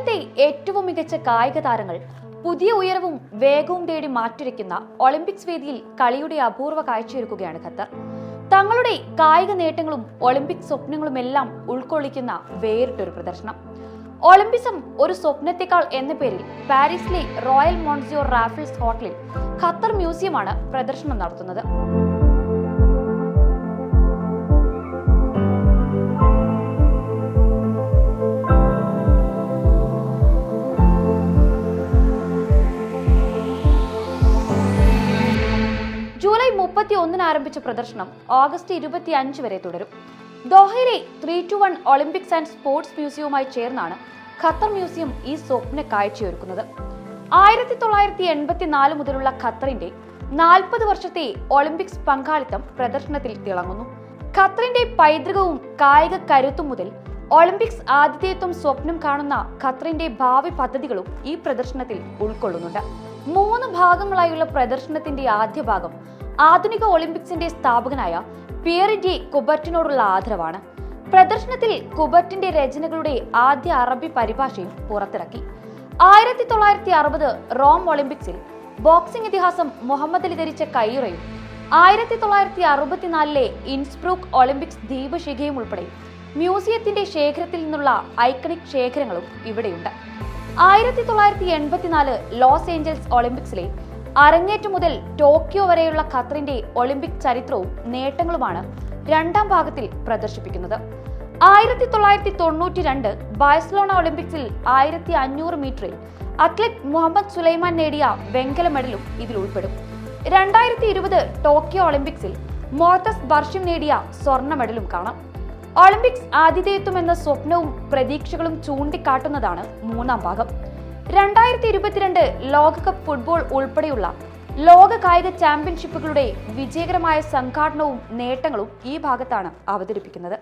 ലോകത്തെ ഏറ്റവും മികച്ച കായിക താരങ്ങൾ പുതിയ ഉയരവും വേഗവും തേടി മാറ്റുരയ്ക്കുന്ന ഒളിമ്പിക്സ് വേദിയിൽ കളിയുടെ അപൂർവ കാഴ്ചയൊരുക്കുകയാണ് ഖത്തർ. തങ്ങളുടെ കായിക നേട്ടങ്ങളും ഒളിമ്പിക് സ്വപ്നങ്ങളുമെല്ലാം ഉൾക്കൊള്ളിക്കുന്ന വേറിട്ടൊരു പ്രദർശനം. ഒളിമ്പിസം ഒരു സ്വപ്നത്തെക്കാൾ എന്ന പേരിൽ പാരീസിലെ റോയൽ മോൺസിയോർ റാഫിൾസ് ഹോട്ടലിൽ ഖത്തർ മ്യൂസിയമാണ് പ്രദർശനം നടത്തുന്നത്. ആരംഭിച്ച പ്രദർശനം ഓഗസ്റ്റ് ഇരുപത്തി അഞ്ച് വരെ തുടരും. ദോഹയിലെ three two one Olympics and sports മ്യൂസിയവുമായി ചേർന്നാണ് ഖത്തർ മ്യൂസിയം ഈ സ്വപ്ന കാഴ്ചയൊരുക്കുന്നത്. ആയിരത്തി തൊള്ളായിരത്തി എൺപത്തി നാല് മുതലുള്ള ഖത്തറിന്റെ നാൽപ്പത് വർഷത്തെ ഒളിമ്പിക്സ് പങ്കാളിത്തം പ്രദർശനത്തിൽ തിളങ്ങുന്നു. ഖത്തറിന്റെ പൈതൃകവും കായിക കരുത്തും മുതൽ ഒളിമ്പിക്സ് ആതിഥേയത്വം സ്വപ്നം കാണുന്ന ഖത്തറിന്റെ ഭാവി പദ്ധതികളും ഈ പ്രദർശനത്തിൽ ഉൾക്കൊള്ളുന്നുണ്ട്. മൂന്ന് ഭാഗങ്ങളായുള്ള പ്രദർശനത്തിന്റെ ആദ്യ ഭാഗം ആധുനിക ഒളിമ്പിക്സിന്റെ സ്ഥാപകനായ പിയറി ഡി കുബർട്ടിനോടുള്ള ആദരവാണ്. പ്രദർശനത്തിൽ കുബർട്ടിന്റെ രചനകളുടെ ആദ്യ അറബി പരിഭാഷയും പുറത്തിറക്കി. ആയിരത്തി തൊള്ളായിരത്തി അറുപത് റോം ഒളിമ്പിക്സിൽ ബോക്സിംഗ് ഇതിഹാസം മുഹമ്മദ് അലി ധരിച്ച കയ്യുറയും ആയിരത്തി തൊള്ളായിരത്തി അറുപത്തിനാലിലെ ഇൻസ്ബ്രൂക്ക് ഒളിമ്പിക്സ് ദീപശിഖയും ഉൾപ്പെടെ മ്യൂസിയത്തിന്റെ ശേഖരത്തിൽ നിന്നുള്ള ഐക്കണിക് ശേഖരങ്ങളും ഇവിടെയുണ്ട്. ആയിരത്തി തൊള്ളായിരത്തി എൺപത്തിനാല് ലോസ് ഏഞ്ചൽസ് ഒളിമ്പിക്സിലെ അരങ്ങേറ്റം മുതൽ ടോക്കിയോ വരെയുള്ള ഖത്തറിന്റെ ഒളിമ്പിക് ചരിത്രവും നേട്ടങ്ങളുമാണ് രണ്ടാം ഭാഗത്തിൽ പ്രദർശിപ്പിക്കുന്നത്. ആയിരത്തി തൊള്ളായിരത്തി തൊണ്ണൂറ്റി രണ്ട് ബാഴ്സലോണ ഒളിമ്പിക്സിൽ ആയിരത്തി അഞ്ഞൂറ് മീറ്ററിൽ അത്ലറ്റ് മുഹമ്മദ് സുലൈമാൻ നേടിയ വെങ്കല മെഡലും ഇതിൽ ഉൾപ്പെടും. രണ്ടായിരത്തി ഇരുപത് ടോക്കിയോ ഒളിമ്പിക്സിൽ മോർത്തസ് ബർഷ്യം നേടിയ സ്വർണ മെഡലും കാണാം. ഒളിമ്പിക്സ് ആതിഥേയത്വം എന്ന സ്വപ്നവും പ്രതീക്ഷകളും ചൂണ്ടിക്കാട്ടുന്നതാണ് മൂന്നാം ഭാഗം. രണ്ടായിരത്തി ഇരുപത്തിരണ്ട് ലോകകപ്പ് ഫുട്ബോൾ ഉൾപ്പെടെയുള്ള ലോക കായിക ചാമ്പ്യൻഷിപ്പുകളുടെ വിജയകരമായ സംഘാടനവും നേട്ടങ്ങളും ഈ ഭാഗത്താണ് അവതരിപ്പിക്കുന്നത്.